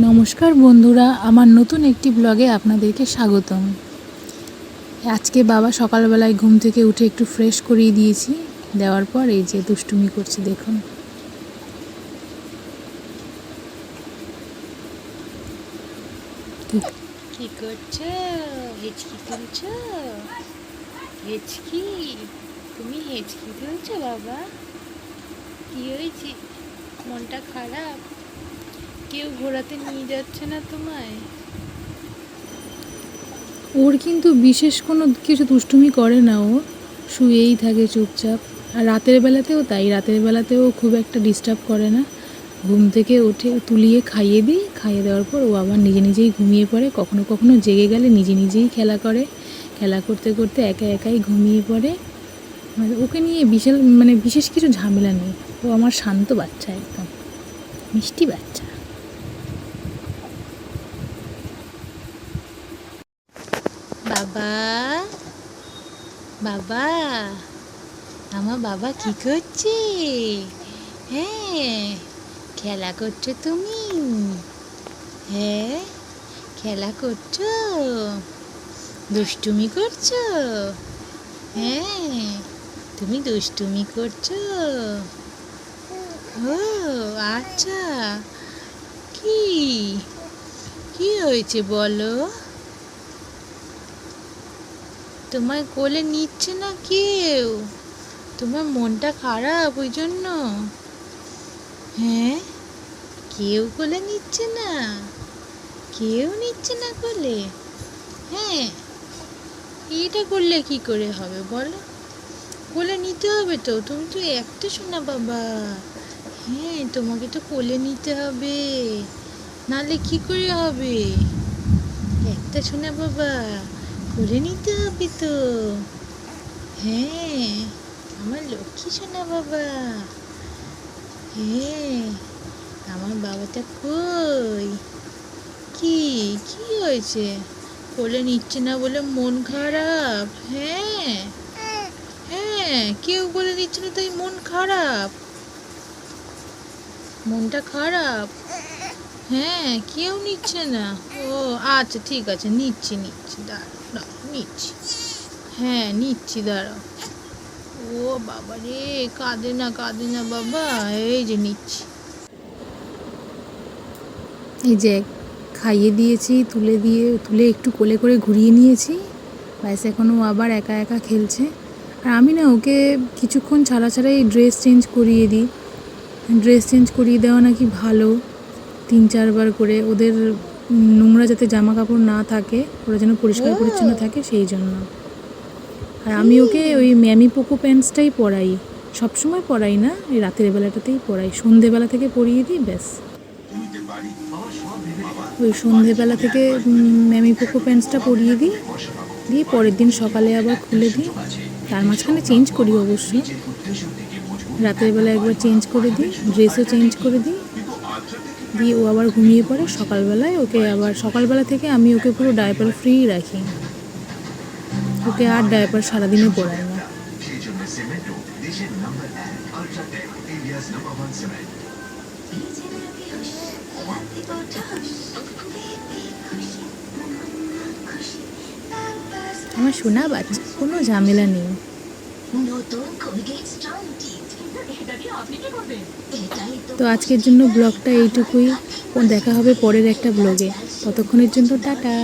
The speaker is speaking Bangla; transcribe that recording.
নমস্কার বন্ধুরা, আমার নতুন একটি ব্লগে আপনাদেরকে স্বাগতম। আজকে বাবা সকালবেলায় ঘুম থেকে উঠে একটু ফ্রেশ করিয়ে দিয়েছি, দেওয়ার পর এই যে দুষ্টুমি করছে, দেখুন। কি করছ? হেঁচকি তুলছো? হেঁচকি? তুমি হেঁচকি তুলছো বাবা? কি হয়েছে? মনটা খারাপ? কেউ ঘোরাতে নিয়ে যাচ্ছে না তোমায়? ওর কিন্তু বিশেষ কোনো কিছু দুষ্টুমি করে না ও। শুয়েই থাকে চুপচাপ। আর রাতের বেলাতেও তাই, রাতের বেলাতেও খুব একটা ডিস্টার্ব করে না। ঘুম থেকে উঠে তুলিয়ে খাইয়ে দিই। খাইয়ে দেওয়ার পর ও আবার নিজে নিজেই ঘুমিয়ে পড়ে। কখনো কখনো জেগে গেলে নিজে নিজেই খেলা করে। খেলা করতে করতে একা একাই ঘুমিয়ে পড়ে। মানে ওকে নিয়ে বিশাল মানে বিশেষ কিছু ঝামেলা নেই। ও আমার শান্ত বাচ্চা একদম। মিষ্টি বাচ্চা। বাবা। বাবা, আমার বাবা কি করছে? হ্যাঁ খেলা করছ তুমি? হ্যাঁ খেলা করছ? দুষ্টুমি করছ? হ্যাঁ তুমি দুষ্টুমি করছ? ও আচ্ছা। কি? কি হয়েছে বলো? তোমার কোলে নিচ্ছে না কেউ? তোমার মনটা খারাপ ওই জন্য হ্যাঁ? কেউ কোলে নিচ্ছে না। কেউ নিচ্ছে না কোলে। হ্যাঁ? এটা করলে কি করে হবে বলো? কোলে নিতে হবে তো? তুমি তো একটা শোনা বাবা। হ্যাঁ তোমাকে তো কোলে নিতে হবে। নালে কি করে হবে? একটা শোনা বাবা। করে নিতে হবে তো। হ্যাঁ আমার লক্ষ্মী সোনা বাবা। হ্যাঁ আমার বাবাটা কই? কি কি হয়েছে? কোলে নিচ্ছে না বলে মন খারাপ? হ্যাঁ হ্যাঁ কেউ বলে নিচ্ছে না তাই মন খারাপ। মনটা খারাপ? হ্যাঁ কেউ নিচ্ছে না। ও আচ্ছা ঠিক আছে, নিচ্ছি নিচ্ছি, দাঁড়াও নিচ্ছি। হ্যাঁ নিচ্ছি, দাঁড়াও। ও বাবা রে, কাঁদে না কাঁদে না বাবা, এই যে নিচ্ছি। এই যে খাইয়ে দিয়েছি, তুলে দিয়ে, তুলে একটু কোলে করে ঘুরিয়ে নিয়েছি। ব্যাস এখনও আবার একা একা খেলছে। আর আমি না ওকে কিছুক্ষণ ছাড়া ছাড়াই ড্রেস চেঞ্জ করিয়ে দিই। ড্রেস চেঞ্জ করিয়ে দেওয়া নাকি ভালো। তিন চারবার করে ওদের নোংরা যাতে জামা কাপড় না থাকে ওরা যেন পরিষ্কার পরিচ্ছন্ন থাকে সেই জন্য। আর আমি ওকে ওই ম্যামি পোকো প্যান্টসটাই পরাই। সবসময় পরাই না এই রাতের বেলাটাতেই পরাই। সন্ধেবেলা থেকে পরিয়ে দিই ব্যাস। ওই সন্ধেবেলা থেকে ম্যামি পোকো প্যান্টসটা পরিয়ে দিই দিয়ে পরের দিন সকালে আবার খুলে দিই। তার মাঝখানে চেঞ্জ করি অবশ্যই রাতের বেলা একবার চেঞ্জ করে দিই ড্রেসও চেঞ্জ করে দিই। দিয়ে ও আবার ঘুমিয়ে পড়ে সকালবেলায়। ওকে আবার সকালবেলা থেকে আমি ওকে পুরো ডায়পার ফ্রি রাখি। ওকে আর ডায়পার সারাদিনে পরাই না। আমার শোনা বাচ্চা, কোনো ঝামেলা নেই। তো আজকের জন্য ব্লগটা এইটুকুই। দেখা হবে পরের একটা ব্লগে। ততক্ষণের জন্য টাটা।